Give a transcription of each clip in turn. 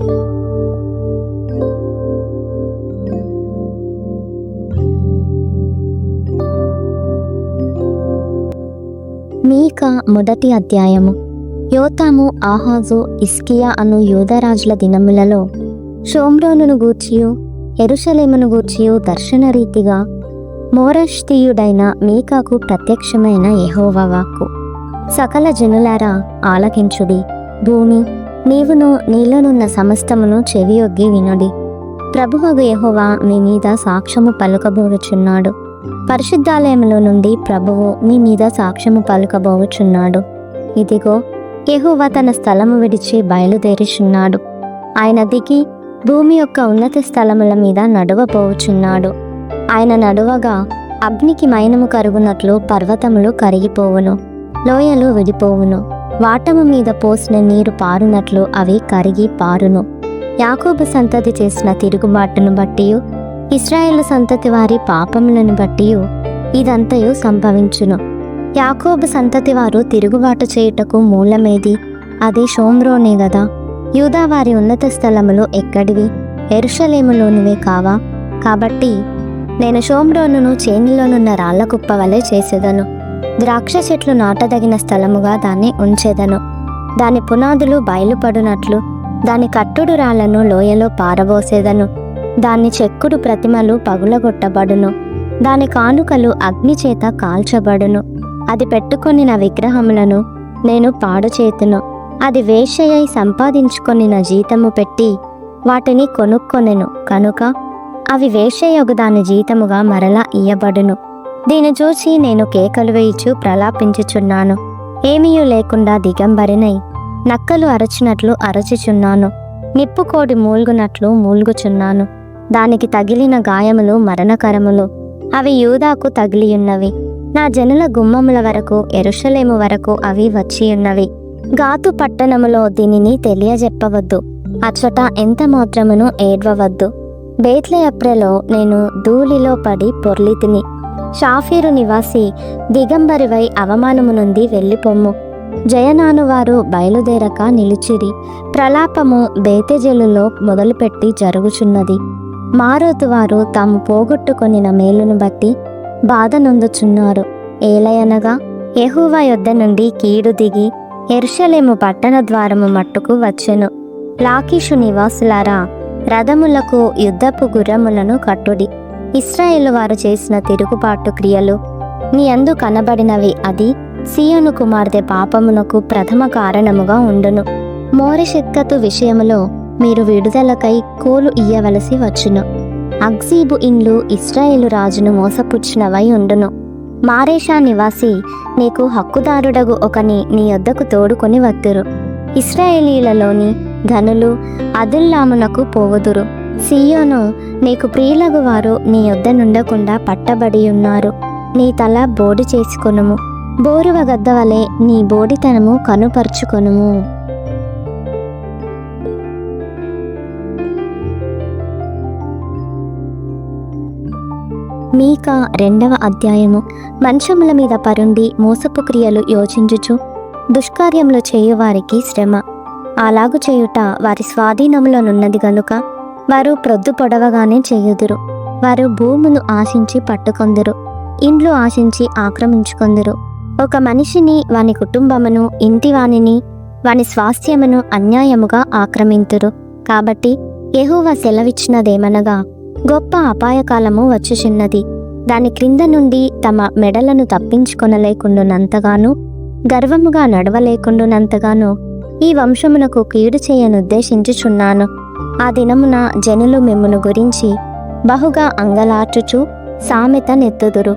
మీక మొదటి అధ్యాయము. యోతాము ఆహాజు ఇస్కియా అను యూదరాజుల దినములలో షోమ్రోనును గూర్చియు ఎరుషలేమును గూర్చియు దర్శన రీతిగా మోరష్తీయుడైన మీకాకు ప్రత్యక్షమైన యెహోవా వాక్కు. సకల జనులారా ఆలకించుడి భూమి నీవును నీలోనున్న సమస్తమును చెవియొగ్గి వినుడి. ప్రభువగు యహోవా మీ మీద సాక్ష్యము పలుకబోగుచున్నాడు పరిశుద్ధాలయములో నుండి ప్రభువు మీ మీద సాక్ష్యము పలుకబోచున్నాడు ఇదిగో యహోవా తన స్థలము విడిచి బయలుదేరిచున్నాడు. ఆయన దిగి భూమి యొక్క ఉన్నత స్థలముల మీద నడవబోచున్నాడు. ఆయన నడువగా అగ్నికి మైనము కరుగునట్లు పర్వతములు కరిగిపోవును. లోయలు విడిపోవును. వాటము మీద పోసిన నీరు పారునట్లు అవి కరిగి పారును. యాకోబు సంతతి చేసిన తిరుగుబాటును బట్టియు ఇస్రాయేల్ సంతతి వారి పాపములను బట్టి ఇదంతయు సంభవించును. యాకోబు సంతతి వారు తిరుగుబాటు చేయుటకు మూలమేది? అది షోమ్రోనే గదా? యూదా వారి ఉన్నత స్థలములు ఎక్కడివి? ఎరుషలేములోనివే కావా? కాబట్టి నేను షోమ్రోనును చేనిలోనున్న రాళ్ళ కుప్ప వలె చేసేదను. ద్రాక్ష చెట్లు నాటదగిన స్థలముగా దాన్ని ఉంచెదను. దాని పునాదులు బయలుపడునట్లు దాని కట్టుడు రాళ్ళను లోయలో పారబోసేదను. దాని చెక్కుడు ప్రతిమలు పగులగొట్టబడును. దాని కానుకలు అగ్ని చేత కాల్చబడును. అది పెట్టుకొనిన విగ్రహములను నేను పాడు చేతును అది వేషయై సంపాదించుకొనిన జీతము పెట్టి వాటిని కొనుక్కొనెను. కనుక అవి వేషయొగు దాని జీతముగా మరలా ఇయ్యబడును. దీని చూసి నేను కేకలు వేయిచు ప్రలాపించుచున్నాను. ఏమీయూ లేకుండా దిగంబరినై నక్కలు అరచినట్లు అరచుచున్నాను. నిప్పుకోడి మూల్గునట్లు మూల్గుచున్నాను. దానికి తగిలిన గాయములు మరణకరములు. అవి యూదాకు తగిలియున్నవి. నా జనుల గుమ్మముల వరకు ఎరుషలేము వరకు అవి వచ్చియున్నవి. గాతు పట్టణములో దీనిని తెలియజెప్పవద్దు. అచ్చట ఎంత మాత్రమును ఏడ్వవద్దు. బేత్లెయప్రెలో నేను ధూళిలో పడి పొర్లితిని షాఫీరు నివాసి దిగంబరివై అవమానము నుండి వెళ్ళిపొమ్ము. జయనానువారు బయలుదేరక నిలిచిరి. ప్రలాపము బేతెజలులో మొదలుపెట్టి జరుగుచున్నది. మారోతు వారు తాము పోగొట్టుకొనిన మేలును బట్టి బాధ నొందుచున్నారు. ఏలయనగా యెహోవా యొద్ద నుండి కీడు దిగి ఎర్షలేము పట్టణ ద్వారము మట్టుకు వచ్చెను. లాకీషు నివాసులారా రథములకు యుద్ధపు గుర్రములను కట్టుడి. ఇస్రాయేలు వారు చేసిన తిరుగుబాటు క్రియలు నీ అందు కనబడినవి అది సీయోను కుమార్తె పాపమునకు ప్రథమ కారణముగా ఉండును. మోరెషెక్కతు విషయములో మీరు విడుదలకై కోలు ఇయ్యవలసి వచ్చును. అగ్జీబు ఇండ్లు ఇస్రాయేలు రాజును మోసపుచ్చినవై ఉండును. మారేషా నివాసి నీకు హక్కుదారుడగు ఒకని నీ యొద్దకు తోడుకొని వత్తురు. ఇస్రాయేలీలలోని ధనులు అదుల్లామునకు పోవుదురు. సీయోను నీకు ప్రియులగు వారు నీ యొద్ద నుండకుండా పట్టబడి ఉన్నారు నీ తల బోడి చేసుకొనుము. బోరువ గద్ద వలె నీ బోడితనము కనుపరుచుకొనుము. మీక రెండవ అధ్యాయము. మంచముల మీద పరుండి మోసపు క్రియలు యోచించుచు దుష్కార్యములు చేయువారికి శ్రమ. అలాగు చేయుట వారి స్వాధీనములోనున్నది గనుక వారు ప్రొద్దు పొడవగానే చేయుదురు. వారు భూమును ఆశించి పట్టుకొందురు. ఇండ్లు ఆశించి ఆక్రమించుకొందురు. ఒక మనిషిని వాని కుటుంబమును ఇంటి వానిని వాని స్వాస్థ్యమును అన్యాయముగా ఆక్రమింతురు. కాబట్టి యెహోవా సెలవిచ్చినదేమనగా గొప్ప అపాయకాలము వచ్చుచున్నది. దాని క్రింద నుండి తమ మెడలను తప్పించుకొనలేకుండునంతగాను గర్వముగా నడవలేకుండునంతగాను ఈ వంశమునకు కీడు చేయనుద్దేశించుచున్నాను. ఆ దినమున జనులు మిమ్మును గురించి బహుగా అంగలార్చుచు సామెత నెత్తుదురు.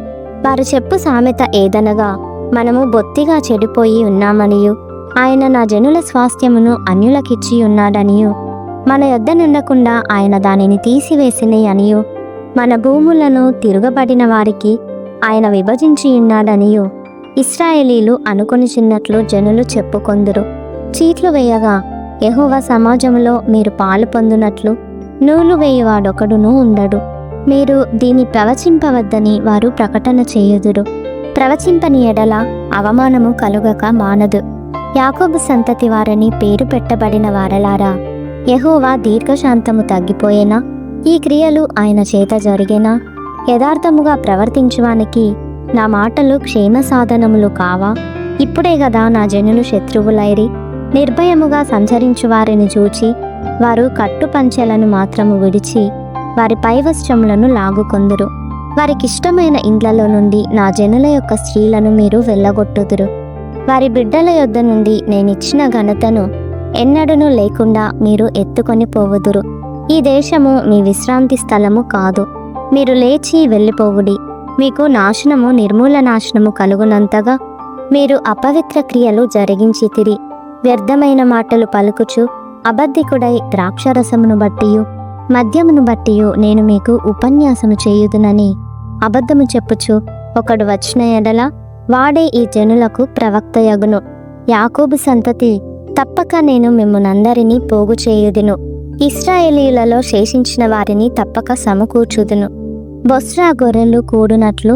వారు చెప్పు సామెత ఏదనగా మనము బొత్తిగా చెడిపోయి ఉన్నామనియు. ఆయన నా జనుల స్వాస్థ్యమును అన్యులకిచ్చి ఉన్నాడనియు. మన యొద్ద నుండకుండా ఆయన దానిని తీసివేసినై అనియు. మన భూములను తిరగబడిన వారికి ఆయన విభజించి ఉన్నాడనియు. ఇస్రాయేలీలు అనుకొని చిన్నట్లు జనులు చెప్పుకొందురు. చీట్లు వేయగా యహోవ సమాజంలో మీరు పాలు పొందునట్లు నూలు వేయువాడొకడును ఉండడు. మీరు దీని ప్రవచింపవద్దని వారు ప్రకటన చేయుదురు. ప్రవచింపని ఎడల అవమానము కలుగక మానదు. యాకోబు సంతతి వారని పేరు పెట్టబడిన వారలారా యహోవా దీర్ఘశాంతము తగ్గిపోయేనా? ఈ క్రియలు ఆయన చేత జరిగేనా? యథార్థముగా ప్రవర్తించువానికి నా మాటలు క్షేమ సాధనములు కావా? ఇప్పుడే గదా నా జనులు శత్రువులైరి నిర్భయముగా సంచరించు వారిని చూచి వారు కట్టుపంచెలను మాత్రము విడిచి వారి పైవస్త్రములను లాగుకొందురు. వారికిష్టమైన ఇండ్లలో నుండి నా జనుల యొక్క స్త్రీలను మీరు వెళ్ళగొట్టుదురు. వారి బిడ్డల యొద్ద నుండి నేనిచ్చిన ఘనతను ఎన్నడను లేకుండా మీరు ఎత్తుకొని పోవుదురు. ఈ దేశము మీ విశ్రాంతి స్థలము కాదు. మీరు లేచి వెళ్ళిపోవుడి. మీకు నాశనము నిర్మూల నాశనము కలుగునంతగా మీరు అపవిత్ర క్రియలు జరిగించితిరి. వ్యర్థమైన మాటలు పలుకుచు అబద్ధికుడై ద్రాక్షరసమును బట్టియు మద్యమును బట్టియు నేను మీకు ఉపన్యాసము చేయుదునని అబద్ధము చెప్పుచు ఒకడు వచ్చిన ఎడల వాడే ఈ జనులకు ప్రవక్తయగును యాకోబు సంతతి తప్పక నేను మిమ్మునందరినీ పోగు చేయుదును. ఇస్రాయేలీలలో శేషించిన వారిని తప్పక సమకూర్చుదును. బొస్రా గొర్రెలు కూడునట్లు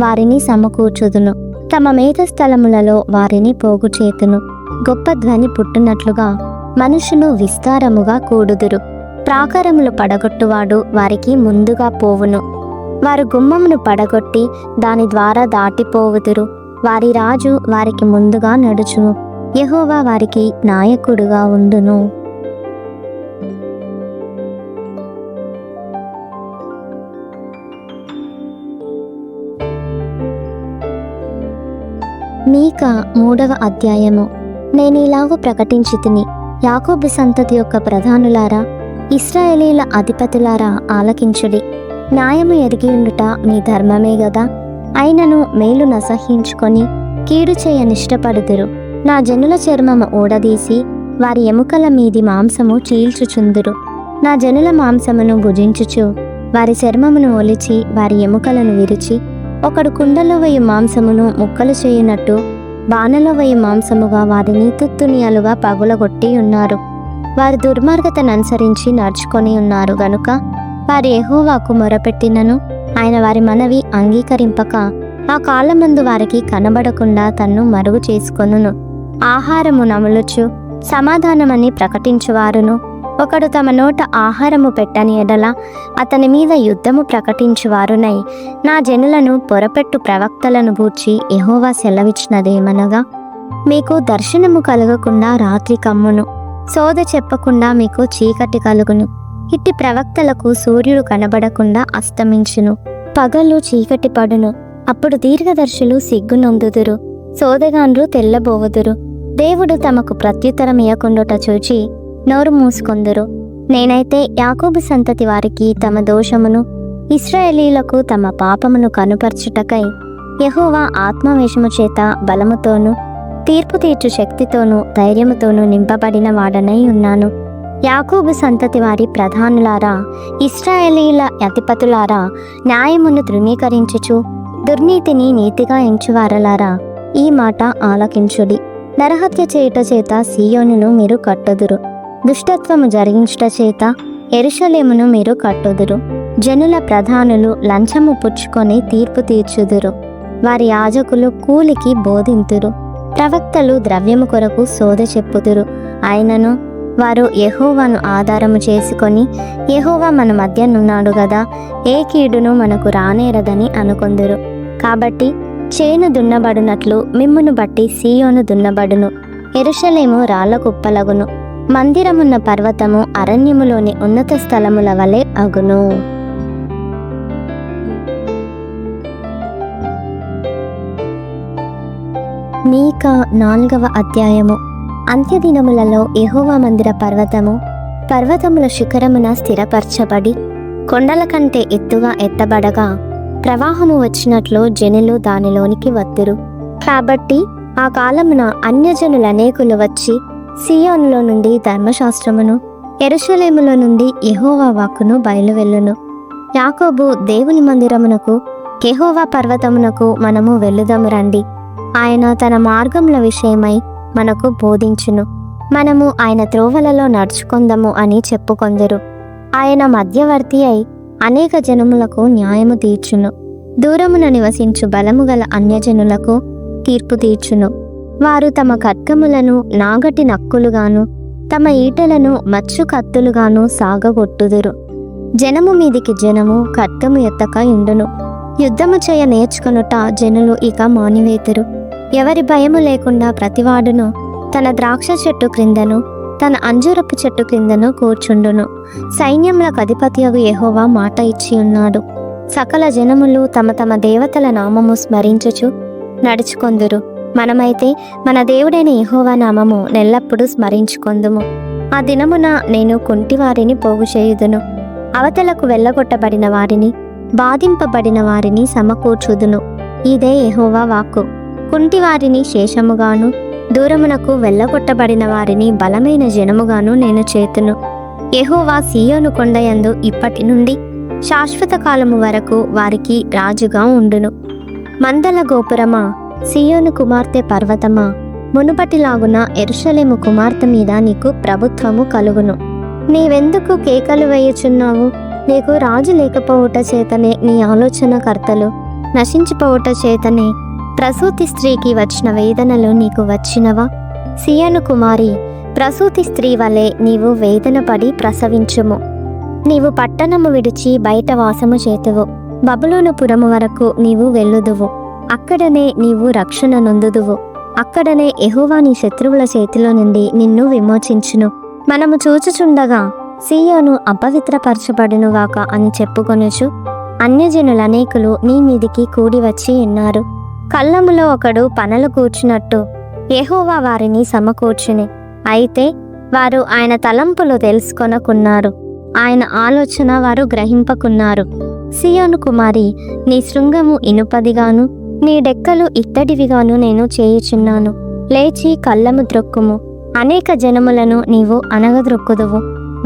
వారిని సమకూర్చుదును. తమ మేత స్థలములలో వారిని పోగు చేతును గొప్ప ధ్వని పుట్టినట్లుగా మనుషులు విస్తారముగా కూడుదురు. ప్రాకారములు పడగొట్టువాడు వారికి ముందుగా పోవును. వారు గుమ్మమును పడగొట్టి దాని ద్వారా దాటిపోవుదురు. వారి రాజు వారికి ముందుగా నడుచును. యహోవా వారికి నాయకుడుగా ఉండును. మీక మూడవ అధ్యాయము. నేను ప్రకటించి తిని యాకోబు సంతతి యొక్క ప్రధానులారా ఇస్రాయేలీల అధిపతులారా ఆలకించుడి. న్యాయము ఎరిగి ఉండుట మీ ధర్మమే గదా. అయినను మేలు నసహించుకొని కీడు చేయనిష్టపడుదురు నా జనుల చర్మము ఊడదీసి వారి ఎముకల మీది మాంసము చీల్చుచుందురు. నా జనుల మాంసమును భుజించుచు వారి చర్మమును ఒలిచి వారి ఎముకలను విరిచి ఒకడు కుండలో వేయి మాంసమును ముక్కలు చేయునట్టు బాణలో వేయి మాంసముగా వారిని తుత్తునియలుగా పగులగొట్టి ఉన్నారు. వారి దుర్మార్గతను అనుసరించి నడుచుకొని ఉన్నారు. గనుక వారి ఎహోవాకు మొరపెట్టినను ఆయన వారి మనవి అంగీకరింపక ఆ కాలమందు వారికి కనబడకుండా తన్ను మరుగు చేసుకొనును. ఆహారము నములుచు సమాధానమని ప్రకటించువారును. ఒకడు తమ నోట ఆహారము పెట్టని ఎడల అతని మీద యుద్ధము ప్రకటించువారునై నా జనులను పొరపెట్టు ప్రవక్తలను గూర్చి ఎహోవా సెలవిచ్చినదేమనగా మీకు దర్శనము కలగకుండా రాత్రి కమ్మును సోద చెప్పకుండా మీకు చీకటి కలుగును ఇట్టి ప్రవక్తలకు సూర్యుడు కనబడకుండా అస్తమించును పగలు చీకటి పడును అప్పుడు దీర్ఘదర్శులు సిగ్గునొందుదురు సోదగాండ్రు తెల్లబోవుదురు దేవుడు తమకు ప్రత్యుత్తరం ఇయ్యకుండుట చూచి నోరు మూసుకొందురు. నేనైతే యాకోబు సంతతి వారికి తమ దోషమును ఇస్రాయేలీలకు తమ పాపమును కనుపరచుటకై యహోవా ఆత్మవేషము చేత బలముతోనూ తీర్పు తీర్చు శక్తితోనూ ధైర్యముతోనూ నింపబడిన వాడనై ఉన్నాను. యాకోబు సంతతి వారి ప్రధానులారా ఇస్రాయేలీల అధిపతులారా న్యాయమును ధృవీకరించుచు దుర్నీతిని నీతిగా ఎంచువారలారా ఈ మాట ఆలకించుడి. నరహత్య చేయుట చేత సీయోనును మీరు కట్టదురు. దుష్టత్వము జరిగించుట చేత ఎరుషలేమును మీరు కట్టుదురు. జనుల ప్రధానులు లంచము పుచ్చుకొని తీర్పు తీర్చుదురు. వారి యాజకులు కూలికి బోధింతురు. ప్రవక్తలు ద్రవ్యము కొరకు సోద చెప్పుదురు. ఆయనను వారు యహోవాను ఆధారము చేసుకొని యహోవా మన మధ్యనున్నాడు గదా ఏ కీడును మనకు రానేరదని అనుకొందురు. కాబట్టి చేను దున్నబడినట్లు మిమ్మును బట్టి సీయోను దున్నబడును. ఎరుషలేము రాళ్ళ కుప్పలగును. మందిరమున్న పర్వతము అరణ్యములోని ఉన్నత స్థలముల వలె అగును. మీక నాలుగవ అధ్యాయము. అంత్యదినములలో ఎహోవా మందిర పర్వతము పర్వతముల శిఖరమున స్థిరపరచబడి కొండల కంటే ఎత్తుగా ఎత్తబడగా ప్రవాహము వచ్చినట్లు జనులు దానిలోనికి వత్తురు. కాబట్టి ఆ కాలమున అన్యజనులు అనేకులు వచ్చి సియోన్లో నుండి ధర్మశాస్త్రమును ఎరుషలేములో నుండి యహోవా వాక్కును బయలువెళ్ళును. యాకోబు దేవుని మందిరమునకు కెహోవా పర్వతమునకు మనము వెళ్ళుదాము రండి. ఆయన తన మార్గముల విషయమై మనకు బోధించును. మనము ఆయన త్రోవలలో నడుచుకుందము అని చెప్పుకొందరు. ఆయన మధ్యవర్తి అయి అనేక జనములకు న్యాయము తీర్చును. దూరమున నివసించు బలము గల అన్యజనులకు తీర్పు తీర్చును. వారు తమ ఖడ్గములను నాగటి నక్కులుగాను తమ ఈటలను మచ్చు కత్తులుగాను సాగగొట్టుదురు. జనము మీదికి జనము ఖడ్గము ఎత్తక ఇండును. యుద్ధము చేయ నేర్చుకొనుట జనులు ఇక మానివేతురు. ఎవరి భయము లేకుండా ప్రతివాడును తన ద్రాక్ష చెట్టు క్రిందను తన అంజూరపు చెట్టు క్రిందను కూర్చుండును. సైన్యములకు అధిపతియగు యహోవా మాట ఇచ్చి ఉన్నాడు. సకల జనములు తమ తమ దేవతల నామము స్మరించుచు నడుచుకొందురు. మనమైతే మన దేవుడైన యహోవా నామము నెల్లప్పుడూ స్మరించుకొందుము. ఆ దినమున నేను కుంటివారిని పోగు చేయుదును అవతలకు వెళ్ళగొట్టబడిన వారిని బాధింపబడిన వారిని సమకూర్చుదును. ఇదే యహోవా వాక్కు. కుంటివారిని శేషముగాను దూరమునకు వెళ్ళగొట్టబడిన వారిని బలమైన జనముగాను నేను చేతును. యెహోవా సీయోను కొండయందు ఇప్పటి నుండి శాశ్వత కాలము వరకు వారికి రాజుగా ఉండును. మందల గోపురమా సియోను కుమార్తె పర్వతమా? మునుపటిలాగున ఎరుషలేము కుమార్తె మీద నీకు ప్రభుత్వము కలుగును. నీవెందుకు కేకలు వేయుచున్నావు? నీకు రాజు లేకపోవుట చేతనే నీ ఆలోచనకర్తలు నశించిపోవుట చేతనే ప్రసూతి స్త్రీకి వచ్చిన వేదనలు నీకు వచ్చినవా? సియను కుమారి ప్రసూతి స్త్రీ వలె నీవు వేదన పడి ప్రసవించుము. నీవు పట్టణము విడిచి బయట వాసము చేతువు. బబులోను పురము వరకు నీవు వెళ్ళుదువు. అక్కడనే నీవు రక్షణ నొందుదువు. అక్కడనే ఎహోవా నీ శత్రువుల చేతిలో నుండి నిన్ను విమోచించును. మనము చూచుచుండగా సీయోను అపవిత్రపరచబడునుగాక అని చెప్పుకొనుచు అన్యజనులనేకులు నీ మీదికి కూడి వచ్చి ఉన్నారు కళ్ళములో ఒకడు పనలు కూర్చున్నట్టు ఎహోవా వారిని సమకూర్చుని. అయితే వారు ఆయన తలంపులు తెలుసుకొనకున్నారు. ఆయన ఆలోచన వారు గ్రహింపకున్నారు. సియోను కుమారి నీ శృంగము ఇనుపదిగాను. నీ డెక్కలు ఇత్తడివిగాను నేను చేయుచున్నాను. లేచి కళ్ళము ద్రొక్కుము అనేక జనములను నీవు అనగద్రొక్కుదువు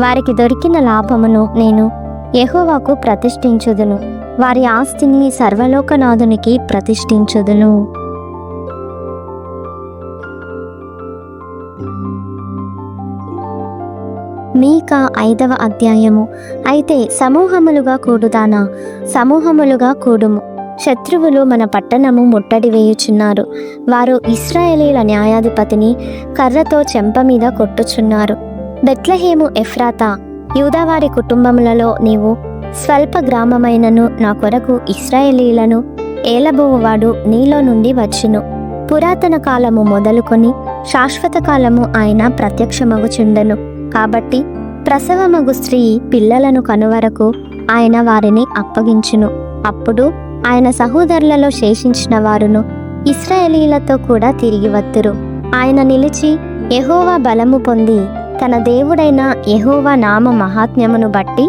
వారికి దొరికిన లాభమును నేను యహోవాకు ప్రతిష్ఠించుదును. వారి ఆస్తిని సర్వలోకనాథునికి ప్రతిష్ఠించుదును. మీక ఐదవ అధ్యాయము. అయితే సమూహములుగా కూడుదానా? సమూహములుగా కూడుము. శత్రువులు మన పట్టణము ముట్టడి వేయుచున్నారు. వారు ఇస్రాయేలీల న్యాయాధిపతిని కర్రతో చెంప మీద కొట్టుచున్నారు. బెట్లహేము ఎఫ్రాతా యూదావారి కుటుంబములలో నీవు స్వల్ప గ్రామమైనను నా కొరకు ఇస్రాయేలీలను ఏలబోవువాడు నీలో నుండి వచ్చును. పురాతన కాలము మొదలుకొని శాశ్వత కాలము ఆయన ప్రత్యక్షమగుచుండెను. కాబట్టి ప్రసవమగు స్త్రీ పిల్లలను కనువరకు ఆయన వారిని అప్పగించును. అప్పుడు ఆయన సహోదరులలో శేషించిన వారును ఇస్రాయేలీలతో కూడా తిరిగి వత్తురు. ఆయన నిలిచి యెహోవా బలము పొంది తన దేవుడైన యెహోవా నామ మహాత్మ్యమును బట్టి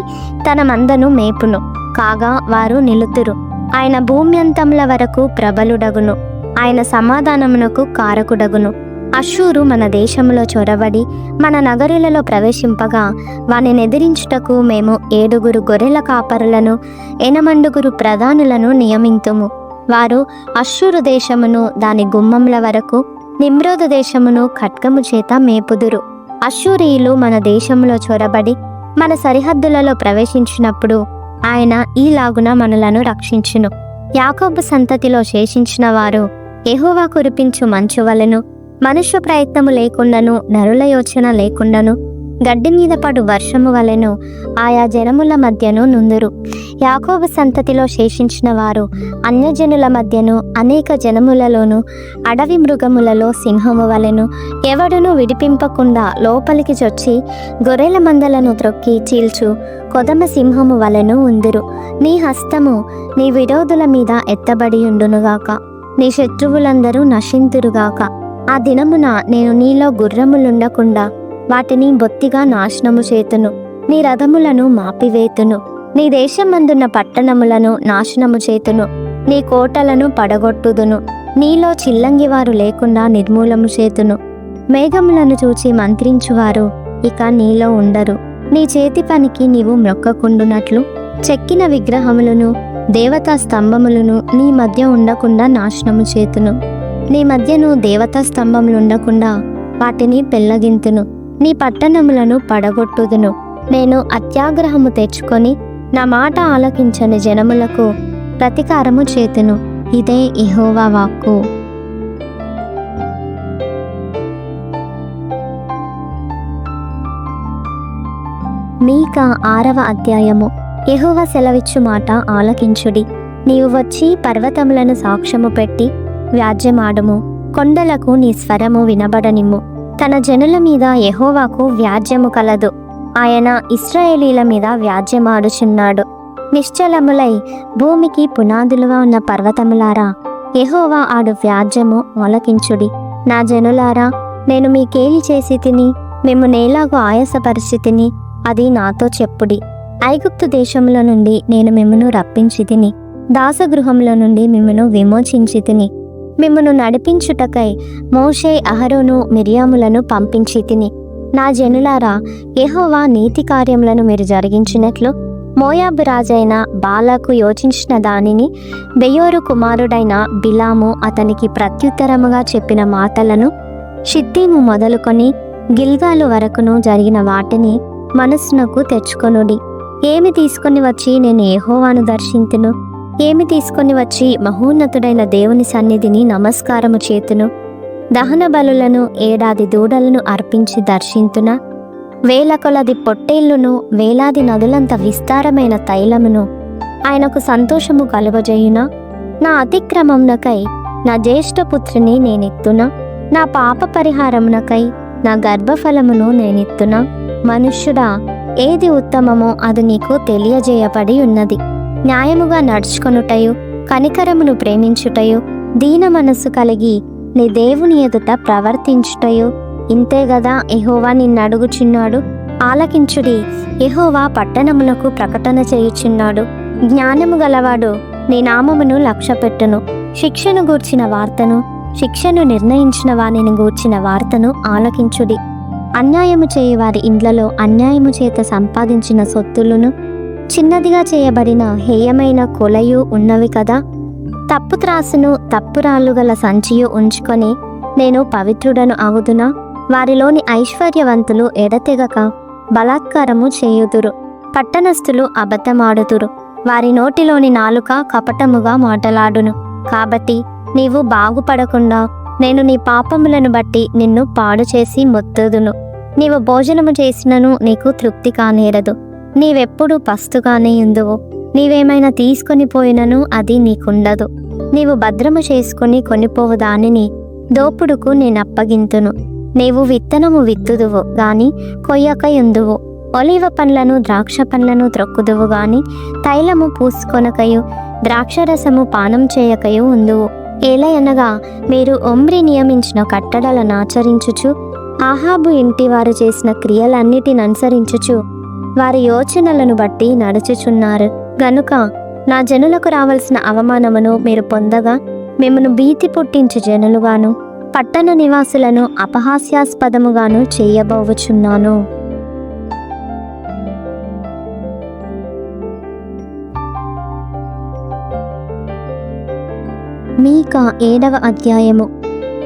తన మందను మేపును. కాగా వారు నిలుతురు. ఆయన భూమ్యంతముల వరకు ప్రబలుడగును. ఆయన సమాధానమునకు కారకుడగును. అశూరు మన దేశంలో చొరబడి మన నగరులలో ప్రవేశింపగా వానిని ఎదిరించుటకు మేము ఏడుగురు గొర్రెల కాపరులను ఎనమండుగురు ప్రధానులను నియమింతుము. వారు అశ్షూరు దేశమును దాని గుమ్మముల వరకు నిమ్రోద దేశమును ఖడ్గము చేత మేపుదురు. అశ్షూరియులు మన దేశంలో చొరబడి మన సరిహద్దులలో ప్రవేశించినప్పుడు ఆయన ఈలాగున మనలను రక్షించును. యాకోబు సంతతిలో శేషించిన వారు ఎహోవా కురిపించు మంచు వలను మనుష్య ప్రయత్నము లేకుండాను నరుల యోచన లేకుండాను గడ్డి మీద పడు వర్షము వలెను ఆయా జనముల మధ్యను నుందురు. యాకోబు సంతతిలో శేషించిన వారు అన్యజనుల మధ్యను అనేక జనములలోను అడవి మృగములలో సింహము వలెను ఎవడును విడిపింపకుండా లోపలికి చొచ్చి గొర్రెల మందలను త్రొక్కి చీల్చు కొదమ సింహము వలెను ఉందిరు. నీ హస్తము నీ విరోధుల మీద ఎత్తబడి ఉండునుగాక. నీ శత్రువులందరూ నశింతురుగాక. ఆ దినమున నేను నీలో గుర్రములుండకుండా వాటిని బొత్తిగా నాశనము చేతును. నీ రథములను మాపివేతును. నీ దేశమందున్న పట్టణములను నాశనము చేతును. నీ కోటలను పడగొట్టుదును. నీలో చిల్లంగివారు లేకుండా నిర్మూలము చేతును. మేఘములను చూచి మంత్రించువారు ఇక నీలో ఉండరు. నీ చేతి పనికి నీవు మొక్కకుండునట్లు చెక్కిన విగ్రహములను దేవతా స్తంభములను నీ మధ్య ఉండకుండా నాశనము చేతును. నీ మధ్యను దేవతా స్తంభములు ఉండకుండా వాటిని పెళ్ళగింతును. నీ పట్టణములను పడగొట్టుదును. నేను అత్యాగ్రహము తెచ్చుకొని నా మాట ఆలకించని జనములకు ప్రతీకారము చేతును. ఇదే ఇహోవా వాక్కు. మీక ఆరవ అధ్యాయము. యెహోవా సెలవిచ్చు మాట ఆలకించుడి. నీవు వచ్చి పర్వతములను సాక్ష్యము పెట్టి వ్యాజ్యమాడము. కొండలకు నీ స్వరము వినబడనిమ్ము. తన జనుల మీద యహోవాకు వ్యాజ్యము కలదు. ఆయన ఇస్రాయేలీల మీద వ్యాజ్యమాడుచున్నాడు. నిశ్చలములై భూమికి పునాదులుగా ఉన్న పర్వతములారా యహోవా ఆడు వ్యాజ్యము ఆలకించుడి నా జనులారా నేను మీకేలి చేసి తిని మేము నేలాగు ఆయాసపరిచి తిని అది నాతో చెప్పుడి. ఐగుప్తు దేశంలో నుండి నేను మిమ్మను రప్పించి తిని దాసగృహంలో నుండి మిమ్మను విమోచించి తిని మిమ్మను నడిపించుటకై మోషే అహరోను మిరియాములను పంపించి తిని నా జనులారా ఎహోవా నీతి కార్యములను మీరు జరిగించినట్లు మోయాబు రాజైన బాలకు యోచించిన దానిని బెయోరు కుమారుడైన బిలాము అతనికి ప్రత్యుత్తరముగా చెప్పిన మాటలను షిద్దీము మొదలుకొని గిల్గాలు వరకును జరిగిన వాటిని మనస్సునకు తెచ్చుకొనుడి. ఏమి తీసుకొని వచ్చి నేను ఏహోవాను దర్శింతును? ఏమి తీసుకొని వచ్చి మహోన్నతుడైన దేవుని సన్నిధిని నమస్కారము చేతును? దహన బలులను ఏడాది దూడలను అర్పించి దర్శింతున? వేల కొలది పొట్టేళ్ళును వేలాది నదులంత విస్తారమైన తైలమును ఆయనకు సంతోషము కలుగజేయున? నా అతిక్రమమునకై నా జ్యేష్ఠపుత్రిని నేనెత్తున? నా పాప పరిహారమునకై నా గర్భఫలమును నేనెత్తున? మనుష్యుడా ఏది ఉత్తమమో అది నీకు తెలియజేయబడి ఉన్నది. న్యాయముగా నడుచుకొనుటయు కనికరమును ప్రేమించుటయు దీన మనస్సు కలిగి నీ దేవుని ఎదుట ప్రవర్తించుటయు. ఇంతే గదా ఎహోవా నిన్ను అడుగుచున్నాడు ఆలకించుడి. ఎహోవా పట్టణములకు ప్రకటన చేయుచున్నాడు. జ్ఞానము గలవాడు నీ నామమును లక్ష్యపెట్టును. శిక్షను గూర్చిన వార్తను శిక్షను నిర్ణయించిన వానిని గూర్చిన వార్తను ఆలకించుడి. అన్యాయము చేయవారి ఇండ్లలో అన్యాయము చేత సంపాదించిన సొత్తులను చిన్నదిగా చేయబడిన హేయమైన కొలయు ఉన్నవి కదా. తప్పు త్రాసును తప్పురాళ్ళు గల సంచియు ఉంచుకొని నేను పవిత్రుడను అవుదునా? వారిలోని ఐశ్వర్యవంతులు ఎడతెగక బలాత్కారము చేయుదురు. పట్టణస్థులు అబద్ధమాడుదురు. వారి నోటిలోని నాలుక కపటముగా మాటలాడును. కాబట్టి నీవు బాగుపడకుండా నేను నీ పాపములను బట్టి నిన్ను పాడు చేసి మొత్తుదును. నీవు భోజనము చేసినను నీకు తృప్తి కానేరదు. నీవెప్పుడు పస్తుగానే ఉందువు నీవేమైనా తీసుకొని పోయినను అది నీకుండదు. నీవు భద్రము చేసుకుని కొనిపోవు దానిని దోపుడుకు నేను అప్పగింతును నీవు విత్తనము విత్తుదువు గాని కొయ్యకయుందువు. ఒలివ పండ్లను ద్రాక్ష పండ్లను త్రొక్కుదువు గాని తైలము పూసుకొనకయు ద్రాక్షరసము పానం చేయకయు ఉందువు. ఏలయనగా మీరు ఒమ్రి నియమించిన కట్టడలను ఆచరించుచు ఆహాబు ఇంటి వారు చేసిన క్రియలన్నిటిని అనుసరించుచు వారి యోచనలను బట్టి నడుచుచున్నారు. గనుక నా జనులకు రావాల్సిన అవమానమును మీరు పొందగా మిమ్మను భీతి పుట్టించు జనులుగాను పట్టణ నివాసులను అపహాస్యాస్పదముగాను చేయబోవచున్నాను. మీక ఏడవ అధ్యాయము.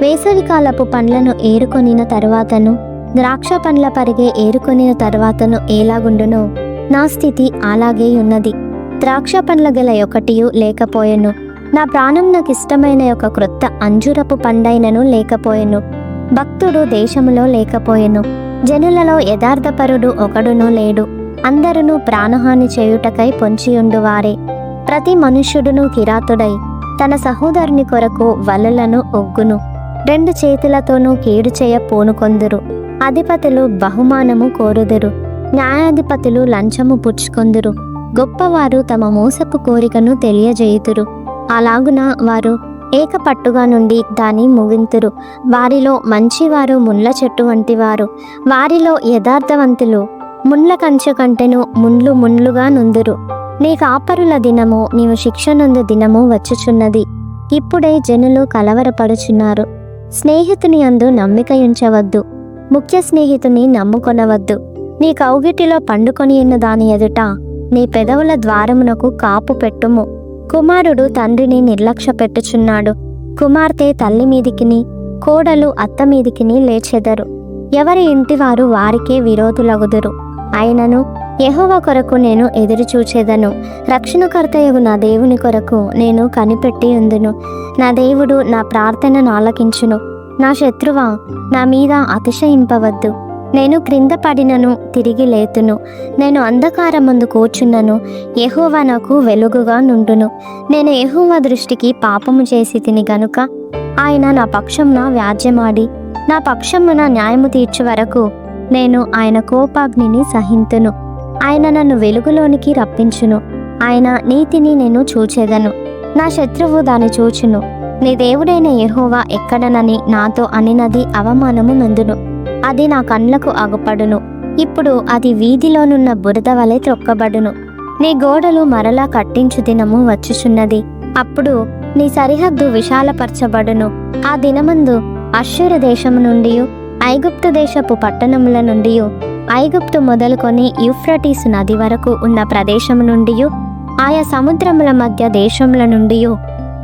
వేసవికాలపు పండ్లను ఏరుకొనిన తరువాతను ద్రాక్ష పండ్ల పరిగే ఏరుకొనిన తర్వాతను ఎలాగుండునో నా స్థితి అలాగే ఉన్నది. ద్రాక్ష పండ్ల గల ఒకటియు లేకపోయెను. నా ప్రాణం నాకు ఇష్టమైన ఒక క్రొత్త అంజురపు పండైనను లేకపోయెను. భక్తుడు దేశములో లేకపోయెను. జనులలో యథార్థపరుడు ఒకడును లేడు. అందరును ప్రాణహాని చేయుటకై పొంచియుండువారే. ప్రతి మనుష్యుడును కిరాతుడై తన సహోదరుని కొరకు వలలను ఒగ్గును. రెండు చేతులతోనూ కీడు చేయ పూనుకొందురు. అధిపతులు బహుమానము కోరుదురు. న్యాయాధిపతులు లంచము పుచ్చుకొందురు. గొప్పవారు తమ మోసపు కోరికను తెలియజేయుదురు. అలాగున వారు ఏకపట్టుగా నుండి దాని ముగింతురు. వారిలో మంచివారు ముళ్ళ చెట్టు వంటివారు. వారిలో యథార్థవంతులు ముండ్ల కంచె కంటెను ముండ్లు ముండ్లుగా నుందురు. నీ కాపరుల దినము నీవు శిక్షనందు దినము వచ్చుచున్నది. ఇప్పుడే జనులు కలవరపడుచున్నారు. స్నేహితుని అందు నమ్మిక ఉంచవద్దు ముఖ్య స్నేహితుని నమ్ముకొనవద్దు. నీ కౌగిటిలో పండుకొని ఉన్న దాని ఎదుట నీ పెదవుల ద్వారమునకు కాపు పెట్టుము. కుమారుడు తండ్రిని నిర్లక్ష్య పెట్టుచున్నాడు కుమార్తె తల్లి మీదికిని కోడలు అత్త మీదికిని లేచెదరు. ఎవరి ఇంటివారు వారికే విరోధులగుదురు. అయినను యహోవ కొరకు నేను ఎదురుచూచేదను. రక్షణకర్తయగు నా దేవుని కొరకు నేను కనిపెట్టి ఉందును నా దేవుడు నా ప్రార్థనను ఆలకించును. నా శత్రువా నా మీద అతిశయింపవద్దు. నేను క్రింద పడినను తిరిగి లేతును. నేను అంధకారమందు కూర్చున్నను. ఎహోవా నాకు వెలుగుగా నుండును. నేను ఎహోవా దృష్టికి పాపము చేసి తిని గనుక ఆయన నా పక్షంన వ్యాజ్యమాడి నా పక్షమున న్యాయము తీర్చు వరకు నేను ఆయన కోపాగ్నిని సహింతును. ఆయన నన్ను వెలుగులోనికి రప్పించును. ఆయన నీతిని నేను చూచేదను. నా శత్రువు దాన్ని చూచును. నీ దేవుడైన యహోవా ఎక్కడనని నాతో అనినది అవమానము నందును. అది నా కండ్లకు అగుపడును ఇప్పుడు అది వీధిలోనున్న బురద వలె త్రొక్కబడును. నీ గోడలు మరలా కట్టించు దినము వచ్చుచున్నది. అప్పుడు నీ సరిహద్దు విశాలపరచబడును. ఆ దినమందు అశ్వర దేశము నుండి ఐగుప్తు దేశపు పట్టణముల నుండి ఐగుప్తు మొదలుకొని యూఫ్రటీసు నది వరకు ఉన్న ప్రదేశము నుండి ఆయా సముద్రముల మధ్య దేశముల నుండి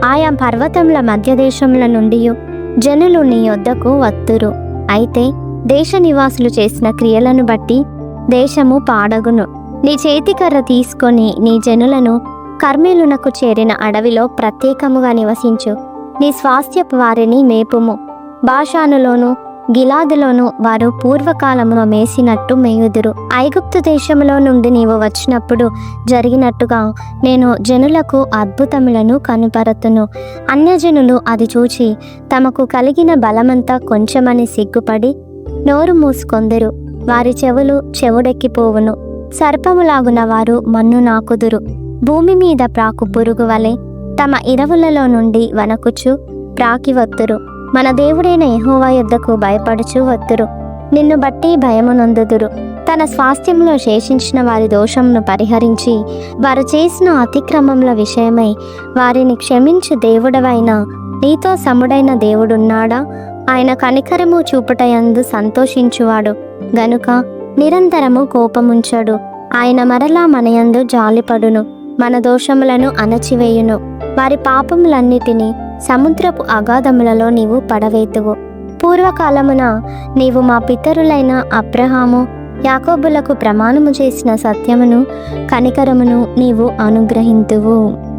ఆయా పర్వతముల మధ్య దేశముల నుండి జనులు నీ యొద్దకు వత్తురు. అయితే దేశ నివాసులు చేసిన క్రియలను బట్టి దేశము పాడగును. నీ చేతికర్ర తీసుకొని నీ జనులను కర్మీలునకు చేరిన అడవిలో ప్రత్యేకముగా నివసించు. నీ స్వాస్థ్యపు వారిని మేపుము. భాషానులోను గిలాదులోను వారు పూర్వకాలంలో మేసినట్టు మేయుదురు. ఐగుప్తు దేశంలో నుండి నీవు వచ్చినప్పుడు జరిగినట్టుగా నేను జనులకు అద్భుతములను కనుపరతును. అన్యజనులు అది చూచి తమకు కలిగిన బలమంతా కొంచెమని సిగ్గుపడి నోరు మూసుకొందరు. వారి చెవులు చెవుడెక్కిపోవును. సర్పములాగున వారు మన్ను నాకుదురు. భూమి మీద ప్రాకు పురుగు వలె తమ ఇరవులలో నుండి వనకుచు ప్రాకివత్తురు. మన దేవుడైన యెహోవా యొద్దకు భయపడుచు వద్దురు నిన్ను బట్టి భయమునందుదురు. తన స్వాస్థ్యంలో శేషించిన వారి దోషమును పరిహరించి వారు చేసిన అతిక్రమముల విషయమై వారిని క్షమించు దేవుడవైన నీతో సముడైన దేవుడున్నాడా? ఆయన కనికరము చూపుటయందు సంతోషించువాడు. గనుక నిరంతరము కోపముంచడు. ఆయన మరలా మనయందు జాలిపడును. మన దోషములను అణచివేయును. వారి పాపములన్నిటినీ సముద్రపు అగాధములలో నీవు పడవేతువు. పూర్వకాలమున నీవు మా పితరులైన అబ్రహాము యాకోబులకు ప్రమాణము చేసిన సత్యమును కనికరమును నీవు అనుగ్రహింతువు.